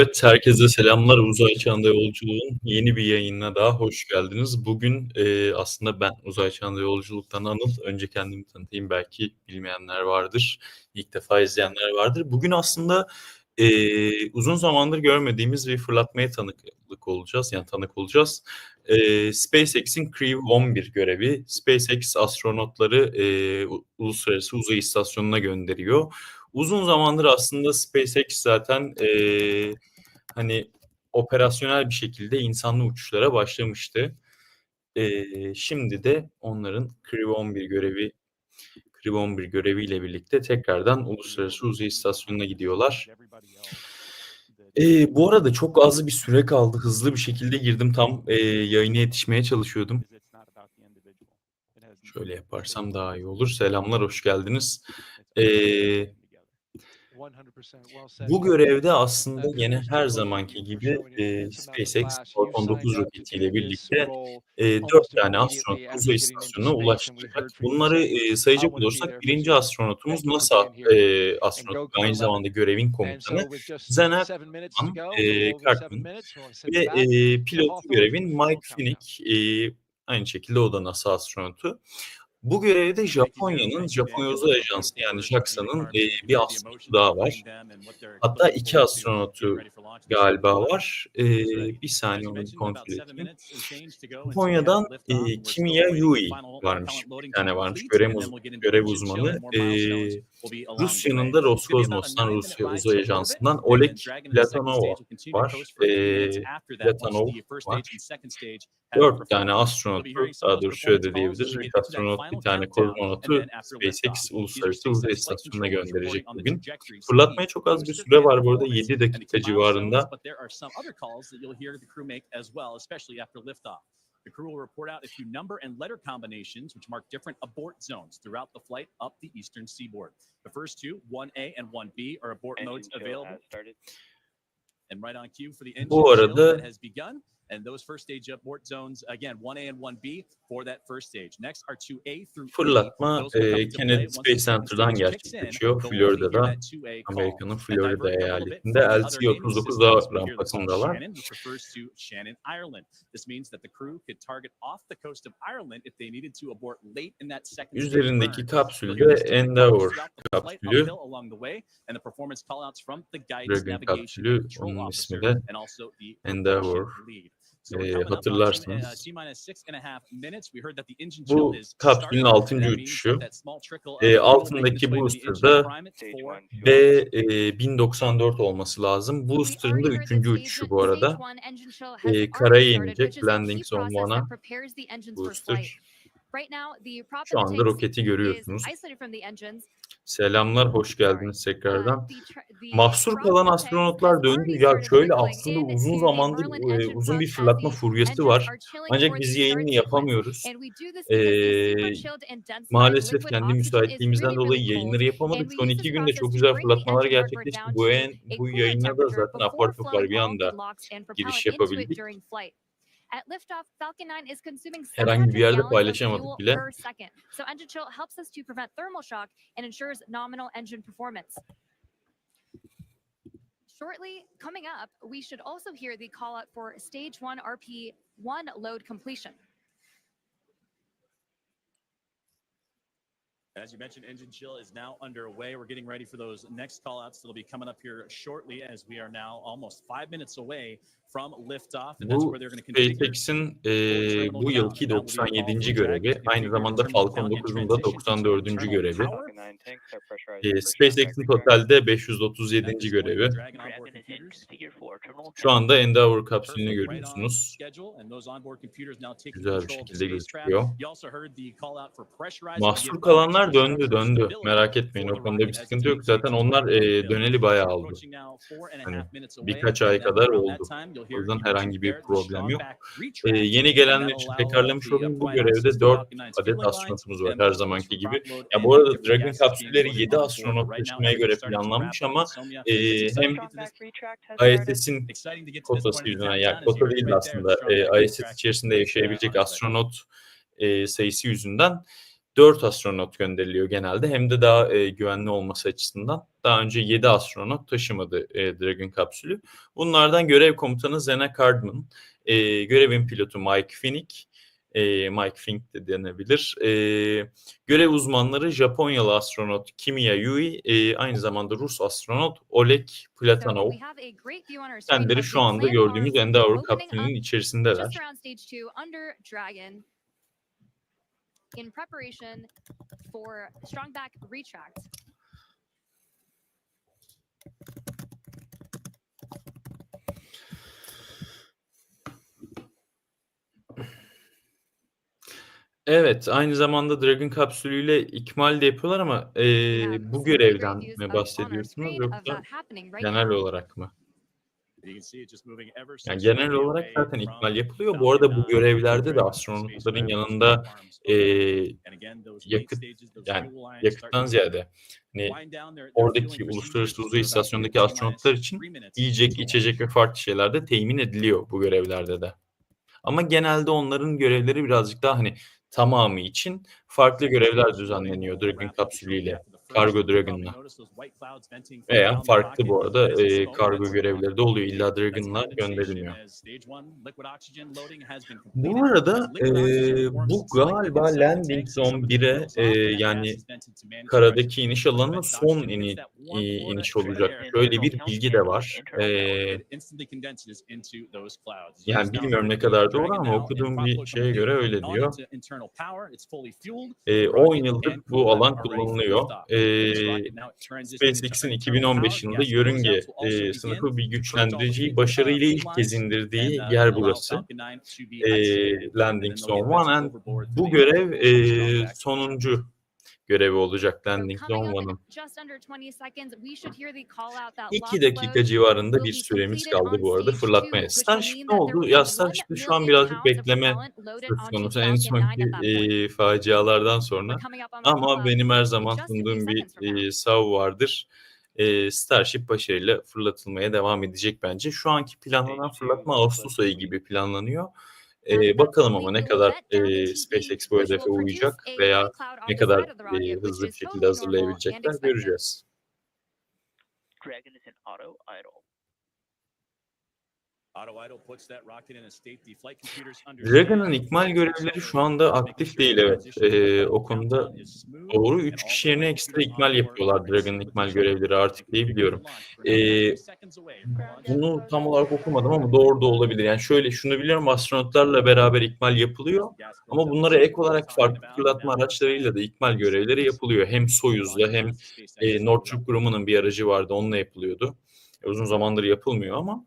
Evet, herkese selamlar. Uzay Çağında Yolculuğun yeni bir yayınına daha hoş geldiniz. Bugün, eee, aslında ben Uzay Çağında Yolculuk'tan Anıl. Önce kendimi tanıtayım, belki bilmeyenler vardır, ilk defa izleyenler vardır. Bugün aslında, eee, uzun zamandır görmediğimiz bir fırlatmaya tanıklık olacağız, yani tanık olacağız. Eee, SpaceX'in Crew 11 görevi. SpaceX astronotları, u Uluslararası Uzay İstasyonu'na gönderiyor. Uzun zamandır aslında SpaceX zaten, eee, hani, operasyonel bir şekilde insanlı uçuşlara başlamıştı. Eee, şimdi de onların Crew 11 görevi Crew 11 göreviyle birlikte tekrardan Uluslararası Uzay İstasyonu'na gidiyorlar. Eee, bu arada çok az bir süre kaldı. Hızlı bir şekilde girdim. Tam, eee, yayına yetişmeye çalışıyordum. Şöyle yaparsam daha iyi olur. Selamlar, hoş geldiniz. Eee bu görevde aslında gene her zamanki gibi, eee, SpaceX Falcon 9 roketiyle birlikte, eee, 4 tane astronot uzay istasyonuna ulaştıracak. Bunları, eee, sayacak olursak 1'inci astronotumuz NASA, eee, astronotu aynı zamanda görevin komutanı Zener eee, Karpman ve, eee, pilotu görevin Mike Finik. Eee, aynı şekilde o da NASA astronotu. Bu görevde Japonya'nın Japonya Uzay Ajansı yani JAXA'nın, eee, bir astronotu daha var. Hatta 2 astronotu galiba var. Eee, bir saniye onu bir kontrol edeyim. Japonya'dan, eee, Kimiya Yui varmış. Bir tane varmış görev uz görev uzmanı. Eee, Rusya'nın da Roskosmos'tan, Rusya Uzay Ajansı'ndan Oleg Platonov var. Eee, Platonov var. 4 tane astronotu, daha doğrusu şöyle diyebiliriz, 3 astronot, 1 tane kozmonotu SpaceX Uluslararası Uzay İstasyonu'na gönderecek bugün. Fırlatmaya çok az bir süre var bu arada, 7 dakika civarında. The crew will report out a few number and letter combinations which mark different abort zones throughout the flight up the eastern seaboard. The first two, 1A and 1B, are abort modes available. And right on cue for the engine Bu arada that has begun. And those first stage abort zones, again, 1A and 1B for that first stage. Next are 2A through E. Fırlatma, into Kennedy Space Center'dan gerçekleşiyor. Florida'da, that 2A call. Amerika'nın Florida eyaletinde from the other LC naming 39 systems, A we'll hear the call rampasındalar. Üzerindeki kapsülde Endeavour kapsülü. Dragon kapsülü, onun ismi de Endeavour. T- uh, the engine Bu kapsülün started, 6. and that means uçuşu. making altındaki booster'da priming for B, eee, 1094 olması lazım. Booster'ın da heard 3. that uçuşu bu arada. already karaya inecek, landing zone process one'a that prepares the engines for flight. booster. Şu anda roketi görüyorsunuz. Selamlar, hoş geldiniz Uh, tekrardan. Mahsur kalan astronotlar döndü. Ya şöyle aslında uzun zamandır, engine uzun bir fırlatma furyası var. Ancak biz yayını yapamıyoruz. Densified maalesef kendi müsaitliğimizden dolayı yayınları yapamadık. Son use 2 this günde çok güzel fırlatmalar gerçekleşti. Bu a bu yayına da zaten apar topar bir anda giriş it yapabildik. During flight. At liftoff, Falcon 9 is consuming Herhangi bir yerde of paylaşamadık fuel bile. per second. So engine chill helps us to prevent thermal shock and ensures nominal engine performance. Shortly coming up, we should also hear the call out for stage 1 RP1 load completion. As you mentioned, engine chill is now underway. We're getting ready for those next call outs that'll be coming up here shortly as we are now almost five minutes away from liftoff. And that's Bu where they're going to configure SpaceX'in, eee, bu yılki 97. görevi. Aynı zamanda Falcon 9'un da 94. görevi. Eee, SpaceX'in totalde 537. görevi. Şu anda Endeavour kapsülünü görüyorsunuz. Güzel bir şekilde gözüküyor. Mahsur kalanlar döndü, döndü. Merak etmeyin, o konuda bir sıkıntı yok. Zaten onlar, eee, döneli bayağı oldu. Hani birkaç ay kadar oldu. O yüzden herhangi bir problem yok. Eee, yeni gelenler için tekrarlamış olayım. Bu görevde 4 adet astronotumuz var her zamanki gibi. Ya bu arada Dragon kapsülleri 7 astronot taşımaya göre planlanmış ama, eee, hem ISS'in kotası yüzünden, yani kota değil de aslında, eee, ISS içerisinde yaşayabilecek astronot, eee, sayısı yüzünden 4 astronot gönderiliyor genelde. Hem de daha e, güvenli olması açısından. Daha önce 7 astronot taşımadı e, Dragon kapsülü. Bunlardan görev komutanı Zena Cardman, e, görevin pilotu Mike Finnick, e, Mike Fink de denebilir. E, görev uzmanları Japonyalı astronot Kimiya Yui, e, aynı zamanda Rus astronot Oleg screen Kendileri şu anda gördüğümüz Endeavour kapsülünün içerisindeler. just around stage two under Dragon in preparation for strong back retract. Evet, aynı zamanda Dragon kapsülüyle ikmal de yapıyorlar ama e, bu görevden mi bahsediyorsunuz yoksa genel olarak mı? Yani genel olarak zaten ikmal yapılıyor. Bu arada bu 9 görevlerde de astronotların yanında e, yakıt yani yakıttan ziyade hani oradaki uluslararası uzay istasyonundaki 15 astronotlar için yiyecek, içecek ve farklı şeyler de temin ediliyor bu görevlerde de. Ama genelde onların görevleri birazcık daha hani tamamı için farklı görevler düzenleniyor Dragon kapsülüyle. Cargo Dragon'la. Veya farklı bu arada e, kargo görevleri de oluyor. İlla Dragon'la gönderilmiyor. Bu arada e, bu galiba Landing Zone 1'e e, yani karadaki iniş alanının son ini, iniş olacak. Şöyle bir bilgi de var. E, yani bilmiyorum ne kadar doğru ama okuduğum bir şeye göre öyle diyor. E, 10 yıldır bu alan kullanılıyor. E, SpaceX'in 2015 yılında yörünge e, sınıfı bir güçlendiriciyi başarıyla ilk kez indirdiği yer burası. E, Landing Zone 1 and bu görev e, sonuncu görevi olacak Landing coming Zone up in 1'ın. just under 20 seconds, we should hear the call out that 2 lost dakika civarında bir süremiz kaldı bu arada fırlatmaya. Starship ne oldu? Ya Starship'te 1 şu an birazcık bekleme söz konusu. En Falcon 9 sonki e, facialardan sonra. Ama benim her zaman sunduğum bir e, sav vardır. E, Starship başarıyla fırlatılmaya devam edecek bence. Şu anki planlanan fırlatma Ağustos ayı gibi planlanıyor. E, bakalım ama ne kadar e, SpaceX bu hedefe uyacak veya ne kadar e, hızlı bir şekilde and hazırlayabilecekler göreceğiz. Dragon is in auto idle. Dragon'ın ikmal görevleri şu anda aktif değil evet. Ee, o konuda doğru 3 kişi yerine ekstra ikmal yapıyorlar Dragon'ın ikmal görevleri artık diye biliyorum. Ee, bunu tam olarak okumadım ama doğru da olabilir. Yani şöyle şunu biliyorum astronotlarla beraber ikmal yapılıyor ama bunlara ek olarak farklı fırlatma araçlarıyla da ikmal görevleri yapılıyor. Hem Soyuz'la hem e, Northrop Grumman'ın bir aracı vardı onunla yapılıyordu. E, uzun zamandır yapılmıyor ama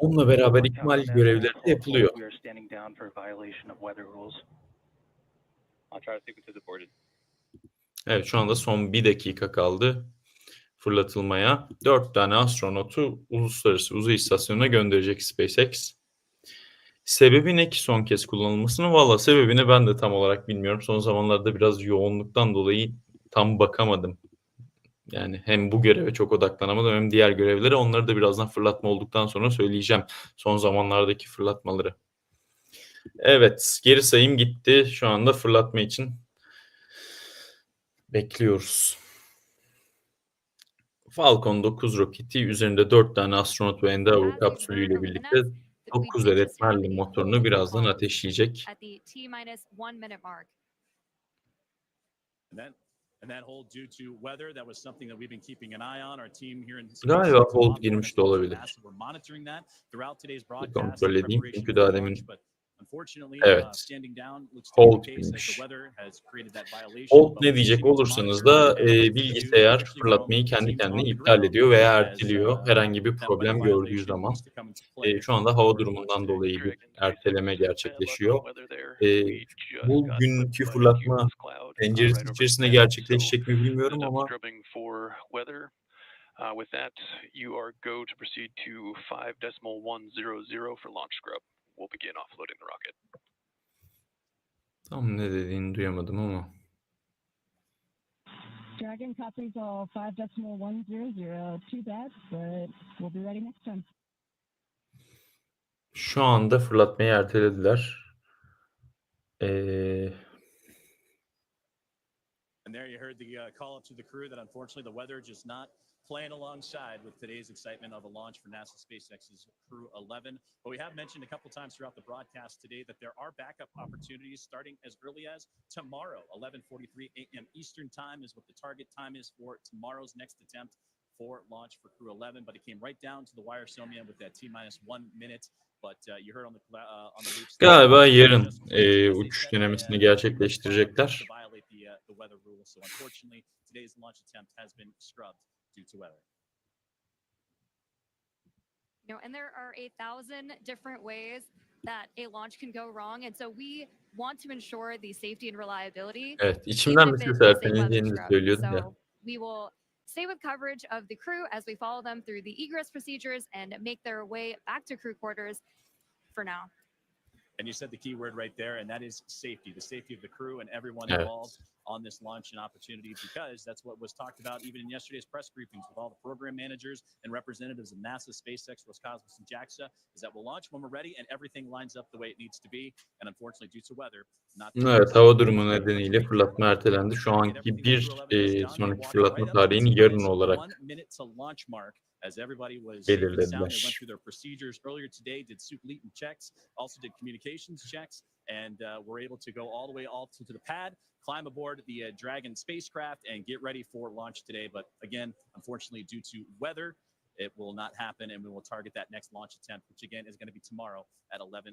onunla beraber ikmal görevleri de yapılıyor. Evet şu anda son bir dakika kaldı fırlatılmaya. Dört tane astronotu uluslararası uzay istasyonuna gönderecek SpaceX. Sebebi ne ki son kez kullanılmasının? Valla sebebini ben de tam olarak bilmiyorum. Son zamanlarda biraz yoğunluktan dolayı tam bakamadım. Yani hem bu göreve çok odaklanamadım hem diğer görevlere. Onları da birazdan fırlatma olduktan sonra söyleyeceğim. Son zamanlardaki fırlatmaları. Evet geri sayım gitti. Şu anda fırlatma için bekliyoruz. Falcon 9 roketi üzerinde 4 tane astronot ve Endeavour kapsülüyle birlikte 9 adet Merlin motorunu birazdan ateşleyecek. At the T minus one minute mark. Galiba hold girmiş de olabilir. Bir kontrol edeyim çünkü daha demin Evet. Hold girmiş. Hold ne diyecek olursanız da e, bilgisayar fırlatmayı kendi kendine iptal ediyor veya erteliyor herhangi bir problem gördüğü zaman. E, şu anda hava durumundan dolayı bir erteleme gerçekleşiyor. E, bu günkü fırlatma penceresi içerisinde gerçekleşecek mi bilmiyorum ama Uh, with that, you are go to proceed to five decimal one zero zero for launch scrub. We'll begin offloading the rocket. tam ne dediğini duyamadım ama. Dragon copies all five decimal one zero zero. Too bad, but we'll be ready next time. Şu anda fırlatmayı ertelediler. Ee, And there you heard the uh, call up to the crew that unfortunately the weather just not playing alongside with today's excitement of a launch for NASA SpaceX's Crew 11. But we have mentioned a couple times throughout the broadcast today that there are backup opportunities starting as early as tomorrow, 11:43 a.m. Eastern Time is what the target time is for tomorrow's next attempt for launch for Crew 11. But it came right down to the wire, Somian, with that T minus one minute. But uh, you heard on the uh, on the loops. Galiba yarın e, uçuş denemesini gerçekleştirecekler. To violate the, uh, the weather rules. So unfortunately, today's launch attempt has been scrubbed due to weather. You know, and there are a thousand different ways that a launch can go wrong. And so we want to ensure the safety and reliability. Evet, içimden bir if şey it's a safe weather serpeleneceğini scrub. söylüyordu ya. So we will stay with coverage of the crew as we follow them through the egress procedures and make their way back to crew quarters for now. And you said the key word right there, and that is safety, the safety of the crew and everyone Evet. On this launch and opportunity, because that's what was talked about even in yesterday's press briefings with all the program managers and representatives of NASA, SpaceX, Roscosmos, and JAXA, is that we'll launch when we're ready and everything lines up the way it needs to be. And unfortunately, due to weather, not Evet, hava durumu nedeniyle fırlatma ertelendi. Şu anki bir e, sonraki fırlatma tarihini yarın olarak One minute to launch mark as everybody was belirlediler. safe and sound. They went through their procedures earlier today, did soup Leeton checks, also did communications checks, and uh, were able to go all the way to, to the pad, climb aboard the uh, Dragon spacecraft, and get ready for launch today. But again, unfortunately, due to weather, it will not happen, and we will target that next launch attempt, which again is going to be tomorrow at 11:43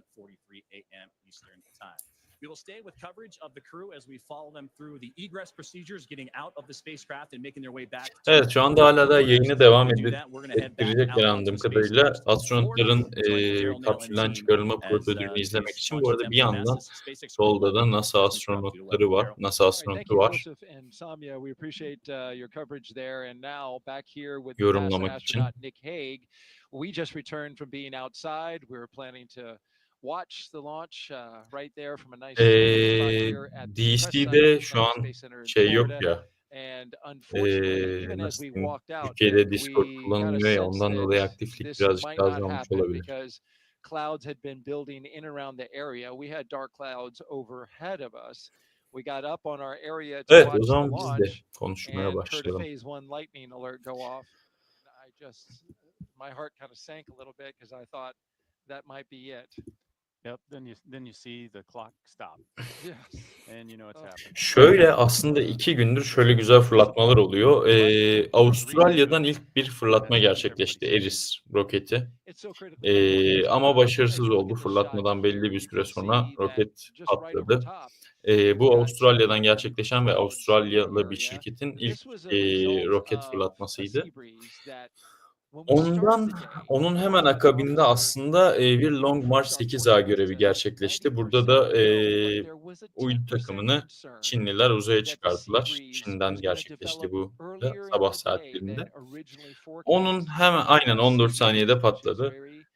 a.m. Eastern Time. We will stay with coverage of the crew as we follow them through the egress procedures, getting out of the spacecraft and making their way back. to Evet, şu anda hala da yayını devam ettirecekler anladığım kadarıyla. Astronotların e, kapsülden çıkarılma prosedürünü izlemek için. Bu arada bir yandan solda da NASA astronotları var. NASA astronotu var. Uh, your coverage there. And now back here with the Yorumlamak için. We just returned from being outside. We were planning to watch the launch uh, right there from a nice Ee, here at the press DC'de şu an Space Center in Şey yok ya. And unfortunately, Ee, as nasıl we walked out, Türkiye'de Discord we got a kullanılmıyor ya ondan dolayı aktiflik birazcık might daha not azalmış olabilir. because clouds had been building in around the area. We had dark clouds overhead of us. We got up on our area to Evet, o watch the zaman biz de konuşmaya başlayalım. phase one lightning alert go off. I just, my heart kind of sank a little bit because I thought that might be it. Yep. Then you then you see the clock stop, and you know it's happened. Şöyle aslında iki gündür şöyle güzel fırlatmalar oluyor. Ee, Avustralya'dan ilk bir fırlatma gerçekleşti. Eris roketi. Ee, ama başarısız oldu. Fırlatmadan belli bir süre sonra roket patladı. Ee, bu Avustralya'dan gerçekleşen ve Avustralyalı bir şirketin ilk e, roket fırlatmasıydı. Ondan onun hemen akabinde aslında e, bir Long March 8A görevi gerçekleşti. Burada da e, uydu takımını Çinliler uzaya çıkarttılar. Çin'den gerçekleşti bu da sabah saatlerinde. Onun hemen aynen 14 saniyede patladı.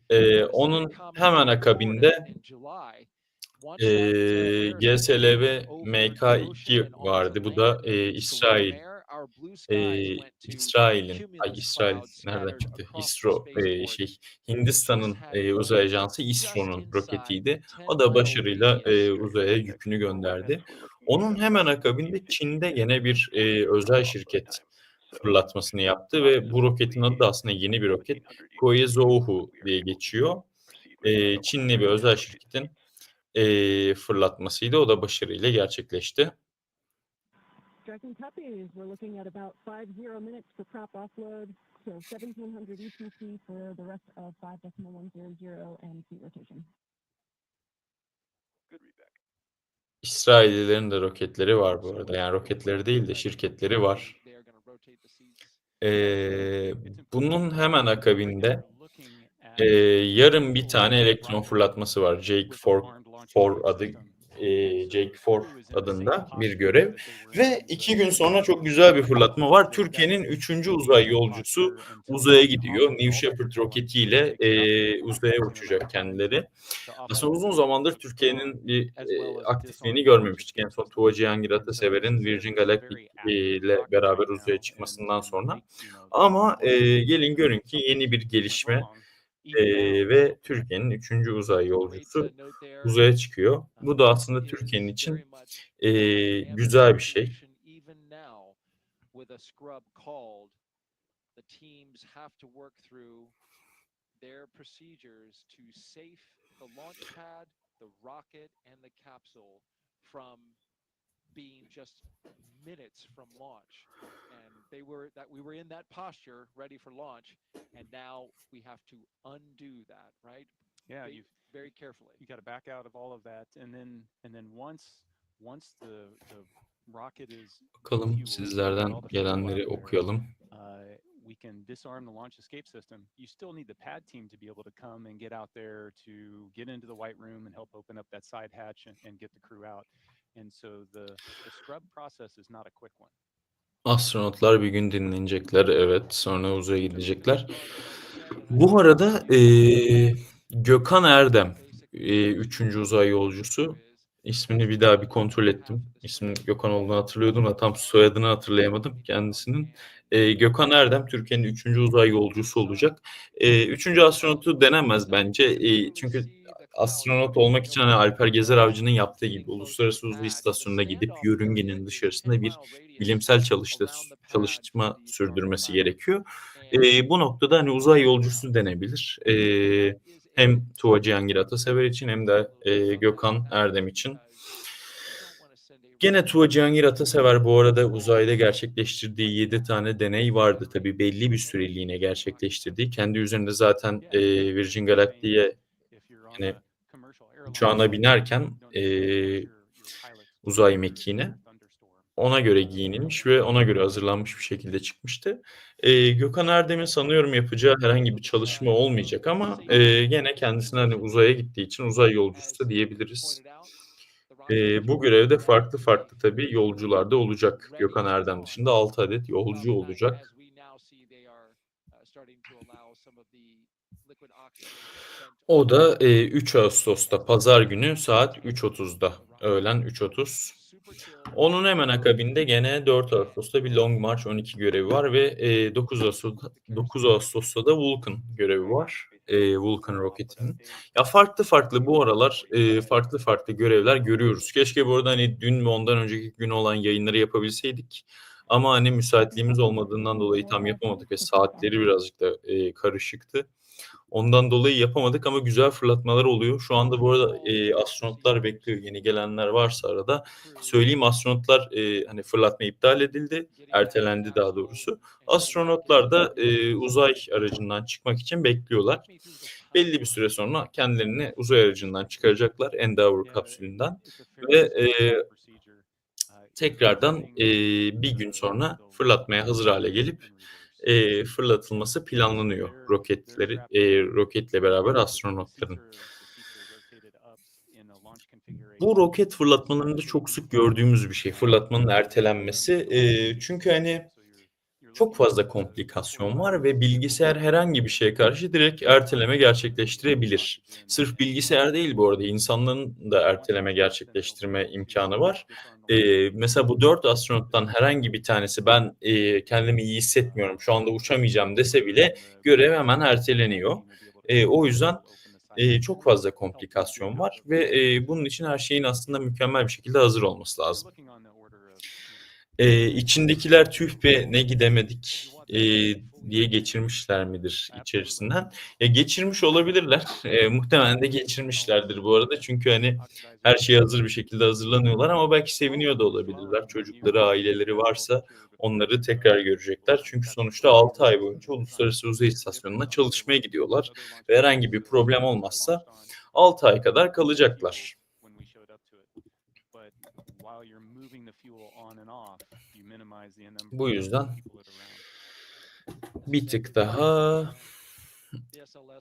Ee, onun hemen akabinde e, GSLV MK2 vardı. Bu da e, İsrail e, İsrail'in ay İsrail nereden çıktı? İSRO e, şey Hindistan'ın e, uzay ajansı İSRO'nun roketiydi. O da başarıyla e, uzaya yükünü gönderdi. Onun hemen akabinde Çin'de gene bir e, özel şirket fırlatmasını yaptı ve bu roketin adı da aslında yeni bir roket. Koyezouhu diye geçiyor. E, Çinli bir özel şirketin e, fırlatmasıydı. O da başarıyla gerçekleşti. Dragon copies. We're looking at about five zero minutes for prop offload. So 1700 ETC for the rest of 5.100 and seat rotation. Good readback. İsraillilerin de roketleri var bu arada. Yani roketleri değil de şirketleri var. Ee, bunun hemen akabinde e, yarın bir tane elektron fırlatması var. Jake 4, 4 adı e, Jake 4 adında bir görev. Ve iki gün sonra çok güzel bir fırlatma var. Türkiye'nin üçüncü uzay yolcusu uzaya gidiyor. New Shepard roketiyle e, uzaya uçacak kendileri. Aslında uzun zamandır Türkiye'nin bir e, aktifliğini görmemiştik. En son Tuva Cihangir Atasever'in Virgin Galactic e, ile beraber uzaya çıkmasından sonra. Ama e, gelin görün ki yeni bir gelişme e, ve Türkiye'nin üçüncü uzay yolcusu uzaya çıkıyor. Bu da aslında Türkiye'nin için e, güzel bir şey. the launch pad, the rocket, and the capsule from being just minutes from launch. And they were that we were in that posture ready for launch, and now we have to undo that, right? Yeah, you've very carefully. you got to back out of all of that, and then and then once once the the rocket is Bakalım fueled, sizlerden all the fuel out gelenleri there, okuyalım. uh, we can disarm the launch escape system. You still need the pad team to be able to come and get out there to get into the white room and help open up that side hatch and, and get the crew out. And so the, the scrub process is not a quick one. Astronotlar bir gün dinlenecekler. Evet, sonra uzaya gidecekler. Bu arada eee, Gökhan Erdem, eee, üçüncü uzay yolcusu. İsmini bir daha bir kontrol ettim. İsminin Gökhan olduğunu hatırlıyordum da tam soyadını hatırlayamadım kendisinin. Eee, Gökhan Erdem Türkiye'nin üçüncü uzay yolcusu olacak. Eee, üçüncü astronotu denemez bence. Eee, çünkü astronot olmak için hani Alper Gezer Avcı'nın yaptığı gibi uluslararası uzay istasyonuna gidip yörüngenin dışarısında bir bilimsel çalışta, çalışma sürdürmesi gerekiyor. Eee, bu noktada hani uzay yolcusu denebilir. Eee, hem Tuğba Cihangir Atasever için hem de eee, Gökhan Erdem için. Gene Tuğba Cihangir Atasever bu arada uzayda gerçekleştirdiği 7 tane deney vardı. Tabii belli bir süreliğine gerçekleştirdiği. Kendi üzerinde zaten eee, Virgin Galactic'e hani uçağına binerken eee, uzay mekiğine ona göre giyinilmiş ve ona göre hazırlanmış bir şekilde çıkmıştı. Eee, Gökhan Erdem'in sanıyorum yapacağı herhangi bir çalışma olmayacak ama eee, gene kendisine hani uzaya gittiği için uzay yolcusu da diyebiliriz. Eee, bu görevde farklı farklı tabii yolcular da olacak. Gökhan Erdem dışında 6 adet yolcu olacak. O da eee, 3 Ağustos'ta Pazar günü saat 3.30'da öğlen 3.30. Onun hemen akabinde gene 4 Ağustos'ta bir Long March 12 görevi var ve eee, 9 Ağustos'ta 9 Ağustos'ta da Vulcan görevi var. Eee, Vulcan roketinin. Ya farklı farklı bu aralar eee, farklı farklı görevler görüyoruz. Keşke bu arada hani dün ve ondan önceki gün olan yayınları yapabilseydik. Ama hani müsaitliğimiz olmadığından dolayı tam yapamadık ve saatleri birazcık da eee, karışıktı. Ondan dolayı yapamadık ama güzel fırlatmalar oluyor. Şu anda bu arada eee, astronotlar bekliyor. Yeni gelenler varsa arada söyleyeyim astronotlar eee, hani fırlatma iptal edildi, ertelendi daha doğrusu. Astronotlar da eee, uzay aracından çıkmak için bekliyorlar. Belli bir süre sonra kendilerini uzay aracından çıkaracaklar Endeavour kapsülünden ve eee, tekrardan eee, bir gün sonra fırlatmaya hazır hale gelip eee, fırlatılması planlanıyor roketleri eee, roketle beraber astronotların. Bu roket fırlatmalarında çok sık gördüğümüz bir şey fırlatmanın ertelenmesi. Eee, çünkü hani çok fazla komplikasyon var ve bilgisayar herhangi bir şeye karşı direkt erteleme gerçekleştirebilir. Sırf bilgisayar değil bu arada insanların da erteleme gerçekleştirme imkanı var. Eee, mesela bu 4 astronottan herhangi bir tanesi ben eee, kendimi iyi hissetmiyorum şu anda uçamayacağım dese bile görev hemen erteleniyor. Eee, o yüzden eee, çok fazla komplikasyon var ve eee, bunun için her şeyin aslında mükemmel bir şekilde hazır olması lazım. Eee, içindekiler tüh be ne gidemedik eee, diye geçirmişler midir içerisinden? Ya geçirmiş olabilirler. Eee, muhtemelen de geçirmişlerdir bu arada. Çünkü hani her şeye hazır bir şekilde hazırlanıyorlar ama belki seviniyor da olabilirler. Çocukları, aileleri varsa onları tekrar görecekler. Çünkü sonuçta 6 ay boyunca Uluslararası Uzay İstasyonu'na çalışmaya gidiyorlar ve herhangi bir problem olmazsa 6 ay kadar kalacaklar. Bu yüzden bir tık daha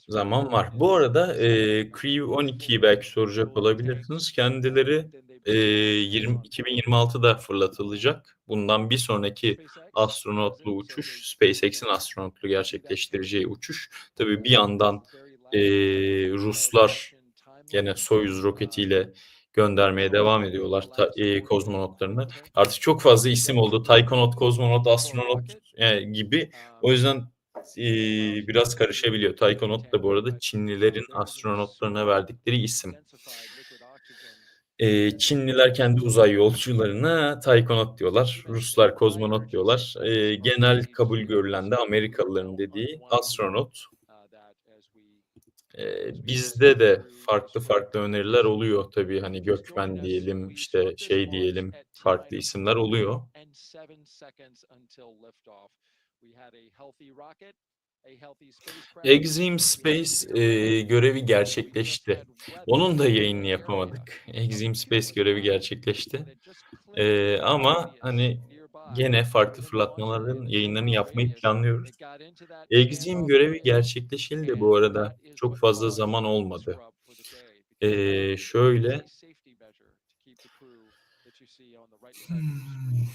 zaman var. Bu arada eee Crew 12'yi belki soracak olabilirsiniz. Kendileri eee, 20 2026'da fırlatılacak. Bundan bir sonraki astronotlu uçuş, SpaceX'in astronotlu gerçekleştireceği uçuş. Tabii bir yandan eee, Ruslar gene Soyuz roketiyle göndermeye devam ediyorlar ta, eee, kozmonotlarını. Artık çok fazla isim oldu. Taykonot, kozmonot, astronot eee, gibi. O yüzden eee, biraz karışabiliyor. Taykonot da bu arada Çinlilerin astronotlarına verdikleri isim. Eee, Çinliler kendi uzay yolcularına taykonot diyorlar. Ruslar kozmonot diyorlar. Eee, genel kabul görülen de Amerikalıların dediği astronot. Bizde de farklı farklı öneriler oluyor tabii. Hani gökmen diyelim, işte şey diyelim, farklı isimler oluyor. Exim Space, eee, görevi gerçekleşti. Onun da yayınını yapamadık. Exim Space görevi gerçekleşti. Eee, ama hani gene farklı fırlatmaların yayınlarını yapmayı planlıyoruz. Exim görevi gerçekleşeli de bu arada çok fazla zaman olmadı. Eee, şöyle Hımm.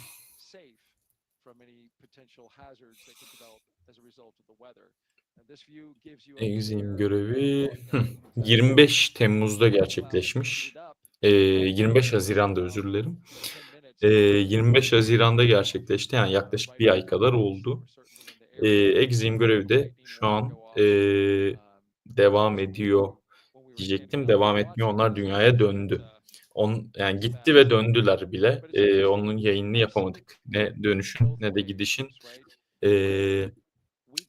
Exim görevi, hıh, 25 Temmuz'da gerçekleşmiş. Eee, 25 Haziran'da özür dilerim. Eee, 25 Haziran'da gerçekleşti. Yani yaklaşık 1 ay kadar oldu. Eee, Exim görevi de şu an, eee, devam ediyor diyecektim. Devam etmiyor. Onlar dünyaya döndü. On yani gitti ve döndüler bile. Eee, onun yayınını yapamadık. Ne dönüşün ne de gidişin. Eee,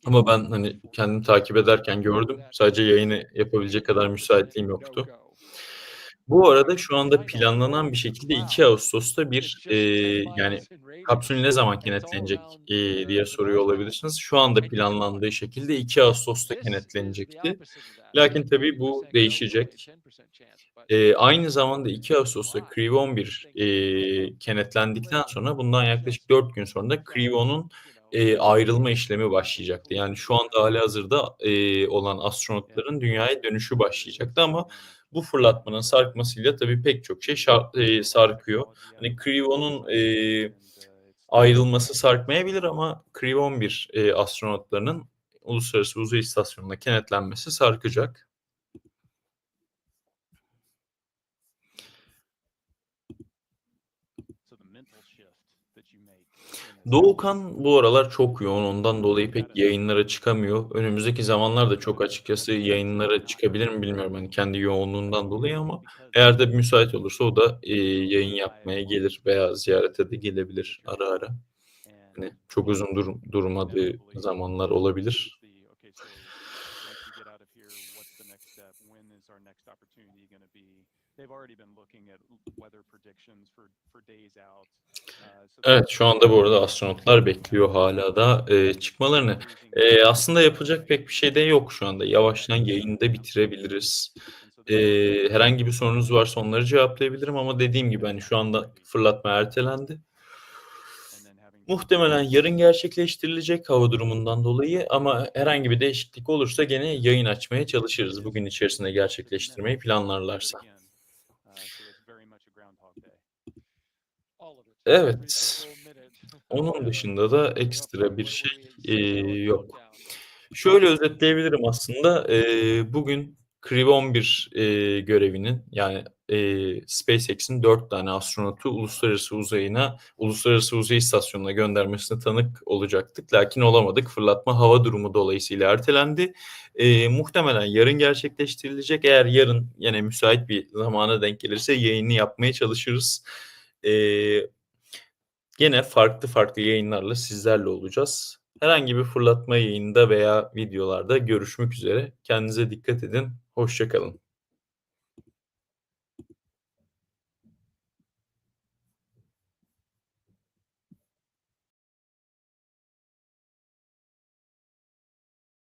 ama ben, hani, kendim takip ederken gördüm. Sadece yayını yapabilecek kadar müsaitliğim yoktu. Bu arada şu anda planlanan bir şekilde 2 Ağustos'ta bir, eee, yani kapsül ne zaman kenetlenecek, eee, diye soruyor olabilirsiniz. Şu anda planlandığı şekilde 2 Ağustos'ta kenetlenecekti. Lakin tabii bu değişecek. Eee, aynı zamanda 2 Ağustos'ta Crew 11, eee, kenetlendikten sonra bundan yaklaşık 4 gün sonra da 10'un, eee, ayrılma işlemi başlayacaktı. Yani şu anda hâlihazırda, eee, olan astronotların dünyaya dönüşü başlayacaktı ama bu fırlatmanın sarkmasıyla tabii pek çok şey şa eee, sarkıyor. Hani 10'un, eee, ayrılması sarkmayabilir ama Crew 11, eee, astronotlarının Uluslararası Uzay İstasyonu'na kenetlenmesi sarkacak. Doğukan bu aralar çok yoğun. Ondan dolayı pek yayınlara çıkamıyor. Önümüzdeki zamanlarda çok açıkçası yayınlara çıkabilir mi bilmiyorum, hani, kendi yoğunluğundan dolayı ama eğer de müsait olursa o da, eee, yayın yapmaya gelir veya ziyarete de gelebilir ara ara. Hani, çok uzun dur durmadığı zamanlar olabilir. Evet, şu anda bu arada astronotlar bekliyor hâlâ da, eee, çıkmalarını. Eee, aslında yapacak pek bir şey de yok şu anda. Yavaştan yayını da bitirebiliriz. Eee, herhangi bir sorunuz varsa onları cevaplayabilirim ama dediğim gibi, hani, şu anda fırlatma ertelendi. Muhtemelen yarın gerçekleştirilecek hava durumundan dolayı ama herhangi bir değişiklik olursa gene yayın açmaya çalışırız bugün içerisinde gerçekleştirmeyi planlarlarsa. Evet. Onun dışında da ekstra bir şey, eee, yok. Şöyle özetleyebilirim aslında. Eee, bugün Crew 11, eee, görevinin yani, eee, SpaceX'in 4 tane astronotu uluslararası uzayına Uluslararası Uzay İstasyonu'na göndermesine tanık olacaktık. Lakin olamadık. Fırlatma hava durumu dolayısıyla ertelendi. Eee, muhtemelen yarın gerçekleştirilecek. Eğer yarın yine müsait bir zamana denk gelirse yayını yapmaya çalışırız. Eee, gene farklı farklı yayınlarla sizlerle olacağız. Herhangi bir fırlatma yayınında veya videolarda görüşmek üzere. Kendinize dikkat edin. Hoşça kalın.